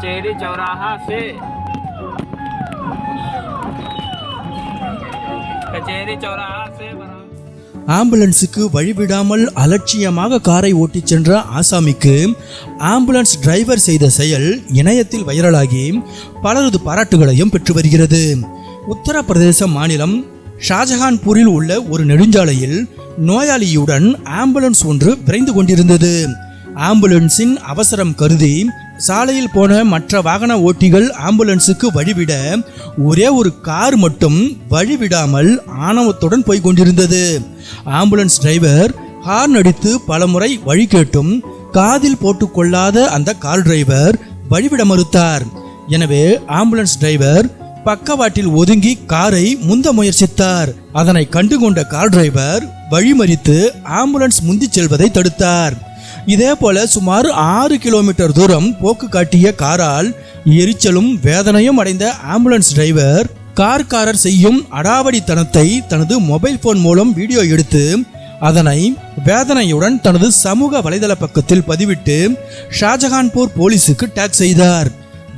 कचहरी चौराहा से कचहरी चौराहा से बना ஆம்புலன்ஸுக்கு வழிவிடாமல் அலட்சியமாக காரை ஓட்டிச் சென்ற ஆசாமிக்கு ஆம்புலன்ஸ் டிரைவர் செய்த செயல் இணையத்தில் வைரலாகி பலரது பாராட்டுகளையும் பெற்று வருகிறது உத்தரப்பிரதேச மாநிலம் ஷாஜஹான்பூரில் உள்ள ஒரு நெடுஞ்சாலையில் நோயாளியுடன் ஆம்புலன்ஸ் ஒன்று விரைந்து கொண்டிருந்தது ஆம்புலன்ஸின் அவசரம் கருதி சாலையில் போன மற்ற வாகன ஓட்டிகள் ஆம்புலன்ஸுக்கு வழிவிட ஒரே ஒரு கார் மட்டும் வழிவிடாமல் ஆணவத்துடன் போய் கொண்டிருந்தது. ஆம்புலன்ஸ் டிரைவர் ஹார்ன் அடித்து பலமுறை வழி கேட்டும் காதில் போட்டுக்கொள்ளாத அந்த கார் டிரைவர் வழிவிட மறுத்தார். எனவே ஆம்புலன்ஸ் டிரைவர் பக்கவாட்டில் ஒதுங்கி காரை முந்த முயற்சித்தார். அதனை கண்டுகொண்ட கார் டிரைவர் வழிமறித்து ஆம்புலன்ஸ் முந்திச் செல்வதை தடுத்தார். இதே போல சுமார் ஆறு கிலோமீட்டர் தூரம் போக்கு காட்டிய காரால் எரிச்சலும் வேதனையும் அடைந்த ஆம்புலன்ஸ் டிரைவர் கார்காரர் செய்யும் அடாவடித்தனத்தை தனது மொபைல் போன் மூலம் வீடியோ எடுத்து அதனை வேதனையுடன் தனது சமூக வலைதள பக்கத்தில் பதிவிட்டு ஷாஜகான்பூர் போலீசுக்கு டேக் செய்தார்.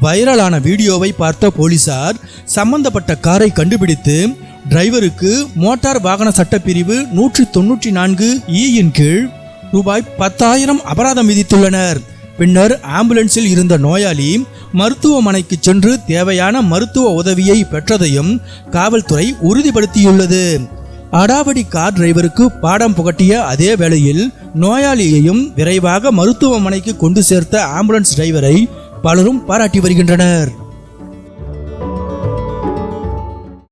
வைரலான வீடியோவை பார்த்த போலீசார் சம்பந்தப்பட்ட காரை கண்டுபிடித்து டிரைவருக்கு மோட்டார் வாகன சட்டப்பிரிவு நூற்றி தொன்னூற்றி நான்கு இயின் கீழ் ரூபாய் பத்தாயிரம் அபராதம் விதித்துள்ளனர். பின்னர் ஆம்புலன்ஸில் இருந்த நோயாளி மருத்துவமனைக்கு சென்று தேவையான மருத்துவ உதவியை பெற்றதையும் காவல்துறை உறுதிப்படுத்தியுள்ளது. அடாவடி கார் டிரைவருக்கு பாடம் புகட்டிய அதே வேளையில் நோயாளியையும் விரைவாக மருத்துவமனைக்கு கொண்டு சேர்த்த ஆம்புலன்ஸ் டிரைவரை பலரும் பாராட்டி வருகின்றனர்.